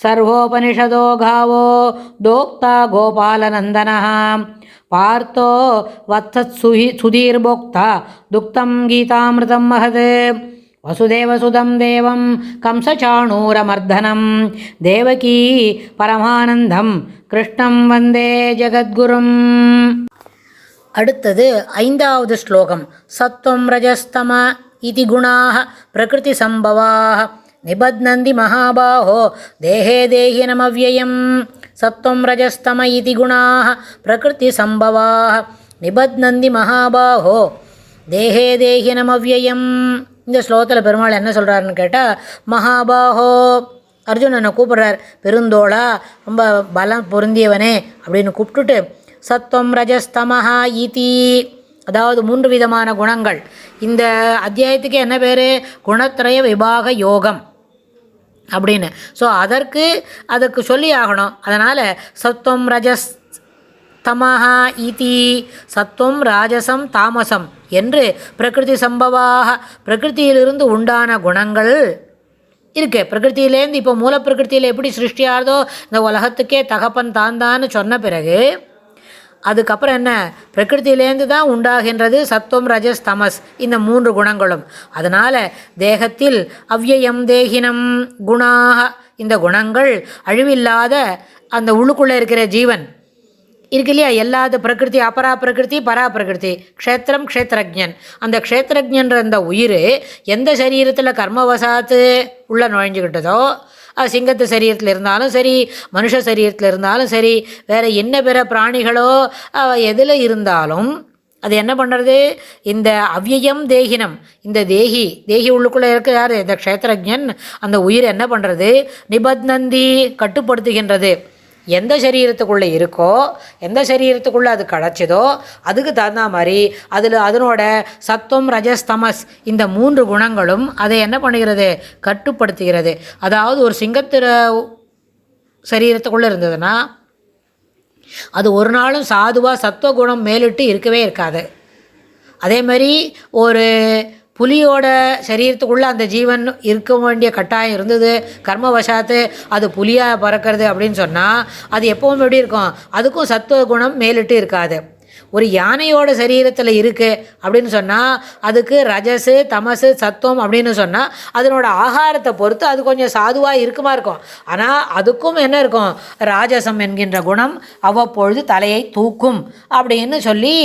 सर्वोपनिषदो गावो दोक्ता गोपालनन्दनः पार्थो वत्सत्सुहि सुधीर्भोक्ता दुक्तं गीतामृतं महत् वसुदेवसुदं देवं कंसचाणूरमर्दनं देवकी परमानन्दं कृष्णं वन्दे ஜெகத்குரும் அடுத்தது ஐந்தாவது ஸ்லோகம் சத்வம் ரஜஸ்தம இதி குணாக பிரகிருதி சம்பவாக நிபத்னந்தி மகாபாஹோ தேஹே தேஹினமவ்யயம் சத்வம் ரஜஸ்தம இதி குணாக பிரகிருதி சம்பவாக நிபத்னந்தி மகாபாஹோ தேஹே தேஹினமவ்யயம் இந்த ஸ்லோகத்தில் பெருமாள் என்ன சொல்கிறாருன்னு கேட்டால் மகாபாஹோ அர்ஜுனனை கூப்பிட்றார் பெருந்தோளா ரொம்ப பலம் பொருந்தியவனே அப்படின்னு கூப்பிட்டுட்டு சத்வம் ரஜஸ்தமஹா இதி. அதாவது மூன்று விதமான குணங்கள். இந்த அத்தியாயத்துக்கு என்ன பேர்? குணத்திரய விபாக யோகம். அப்படின்னு. ஸோ அதற்கு அதுக்கு சொல்லி ஆகணும். அதனால் சத்வம் ரஜஸ் தமஹா இதி சத்வம் ராஜசம் தாமசம் என்று பிரகிருதி சம்பவாக பிரகிருதியிலிருந்து உண்டான குணங்கள் இருக்கு. பிரகிருத்தியிலேருந்து இப்போ மூலப்பிரகிருத்தியில் எப்படி சிருஷ்டியாகிறதோ இந்த உலகத்துக்கே தகப்பன் தான் தான்னு சொன்ன பிறகு அதுக்கப்புறம் என்ன? பிரகிருத்திலேருந்து தான் உண்டாகின்றது சத்துவம் ரஜஸ் தமஸ். இந்த மூன்று குணங்களும். அதனால் தேகத்தில் அவ்யயம் தேகினம் குணாக. இந்த குணங்கள் அழிவில்லாத அந்த உள்ளுக்குள்ளே இருக்கிற ஜீவன். இருக்கு இல்லையா? எல்லாது பிரகிருதி அபரா பிரகிருதி பரா பிரகிருதி. க்ஷேத்திரம் க்ஷேத்திரஜன் அந்த க்ஷேத்திரஜன்ற அந்த உயிர் எந்த சரீரத்தில் கர்மவசாத்து உள்ளே நுழைஞ்சுக்கிட்டதோ அது சிங்கத்து சரீரத்தில் இருந்தாலும் சரி மனுஷ சரீரத்தில் இருந்தாலும் சரி வேறு என்ன பிற பிராணிகளோ எதில் இருந்தாலும் அது என்ன பண்ணுறது இந்த அவ்யயம் தேகினம் இந்த தேகி தேகி உள்ளுக்குள்ளே இருக்க யார்? இந்த க்ஷேத்திரஜன் அந்த உயிர் என்ன பண்ணுறது நிபத்னந்தி கட்டுப்படுத்துகின்றது. எந்த சரீரத்துக்குள்ளே இருக்கோ எந்த சரீரத்துக்குள்ளே அது கிடச்சதோ அதுக்கு தகுந்த மாதிரி அதில் அதனோட சத்துவம் ரஜஸ் தமஸ் இந்த மூன்று குணங்களும் அதை என்ன பண்ணுகிறது? கட்டுப்படுத்துகிறது. அதாவது ஒரு சிங்கத்திர சரீரத்துக்குள்ளே இருந்ததுன்னா அது ஒரு நாளும் சாதுவாக சத்துவ குணம் மேலிட்டு இருக்கவே இருக்காது. அதே மாதிரி ஒரு புலியோட சரீரத்துக்குள்ளே அந்த ஜீவன் இருக்க வேண்டிய கட்டாயம் இருந்தது. கர்மவசாத்து அது புலியாக பறக்கிறது அப்படின்னு சொன்னால் அது எப்பவும் எப்படி இருக்கும்? அதுக்கும் சத்துவ குணம் மேலிட்டு இருக்காது. ஒரு யானையோட சரீரத்தில் இருக்குது அப்படின்னு சொன்னால் அதுக்கு ரஜஸு தமசு சத்துவம் அப்படின்னு சொன்னால் அதனோட ஆகாரத்தை பொறுத்து அது கொஞ்சம் சாதுவாக இருக்குமா இருக்கும். ஆனால் அதுக்கும் என்ன இருக்கும்? ராஜசம் என்கின்ற குணம் அவ்வப்பொழுது தலையை தூக்கும் அப்படின்னு சொல்லி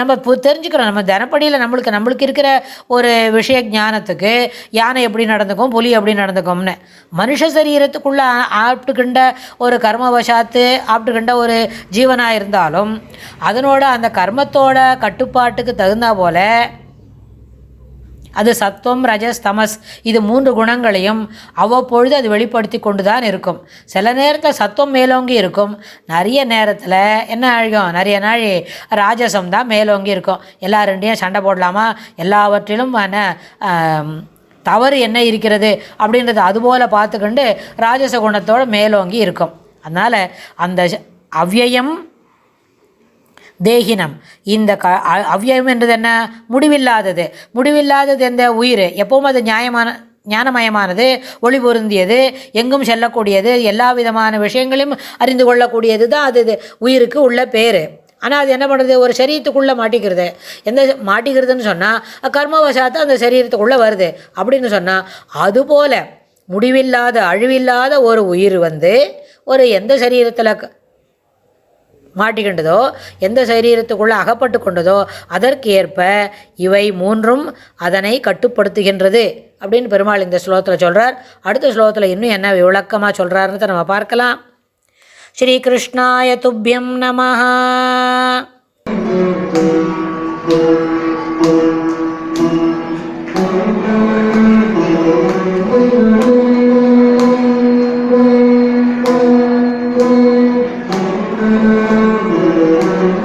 நம்ம பு தெரிஞ்சுக்கிறோம். நம்ம தினப்படியில் நம்மளுக்கு நம்மளுக்கு இருக்கிற ஒரு விஷய ஞானத்துக்கு யானை எப்படி நடந்துக்கும் புலி எப்படி நடந்துக்கும்னு. மனுஷ சரீரத்துக்குள்ளே ஆப்டுக்கின்ற ஒரு கர்மவசாத்து ஆப்டுக்கின்ற ஒரு ஜீவனாக இருந்தாலும் அதனோட அந்த கர்மத்தோட கட்டுப்பாட்டுக்கு தகுந்தா போல அது சத்துவம் ரஜஸ் தமஸ் இது மூன்று குணங்களையும் அவ்வப்பொழுது அது வெளிப்படுத்தி கொண்டு தான் இருக்கும். சில நேரத்தில் சத்துவம் மேலோங்கி இருக்கும். நிறைய நேரத்தில் என்ன அழியும் நிறைய நாள் ராஜசம் தான் மேலோங்கி இருக்கும். எல்லா ரெண்டையும் சண்டை போடலாமா? எல்லாவற்றிலும் தவறு என்ன இருக்கிறது அப்படின்றத அதுபோல் பார்த்துக்கொண்டு ராஜச குணத்தோடு மேலோங்கி இருக்கும். அதனால் அந்த அவ்யயம் தேகினம். இந்த க அவ்வியம் என்றது என்ன? முடிவில்லாதது. முடிவில்லாதது எந்த உயிர்? எப்பவும் அது நியாயமான ஞானமயமானது ஒளி பொருந்தியது எங்கும் செல்லக்கூடியது எல்லா விதமான விஷயங்களையும் அறிந்து கொள்ளக்கூடியது தான் அது உயிருக்கு உள்ள பேர். ஆனால் அது என்ன பண்ணுறது ஒரு சரீரத்துக்குள்ளே மாட்டிக்கிறது. எந்த மாட்டிக்கிறதுன்னு சொன்னால் கர்மவசாத்து அந்த சரீரத்துக்குள்ளே வருது. அப்படின்னு சொன்னால் அதுபோல் முடிவில்லாத அழிவில்லாத ஒரு உயிர் வந்து ஒரு எந்த சரீரத்தில் மாட்டிக்கின்றதோ எந்த சரீரத்துக்குள்ளே அகப்பட்டு கொண்டதோ அதற்கு ஏற்ப இவை மூன்றும் அதனை கட்டுப்படுத்துகின்றது அப்படின்னு பெருமாள் இந்த ஸ்லோகத்தில் சொல்கிறார் அடுத்த ஸ்லோகத்தில் இன்னும் என்ன விளக்கமாக சொல்கிறாருன்னு நம்ம பார்க்கலாம். ஸ்ரீகிருஷ்ணாய துப்பியம் நம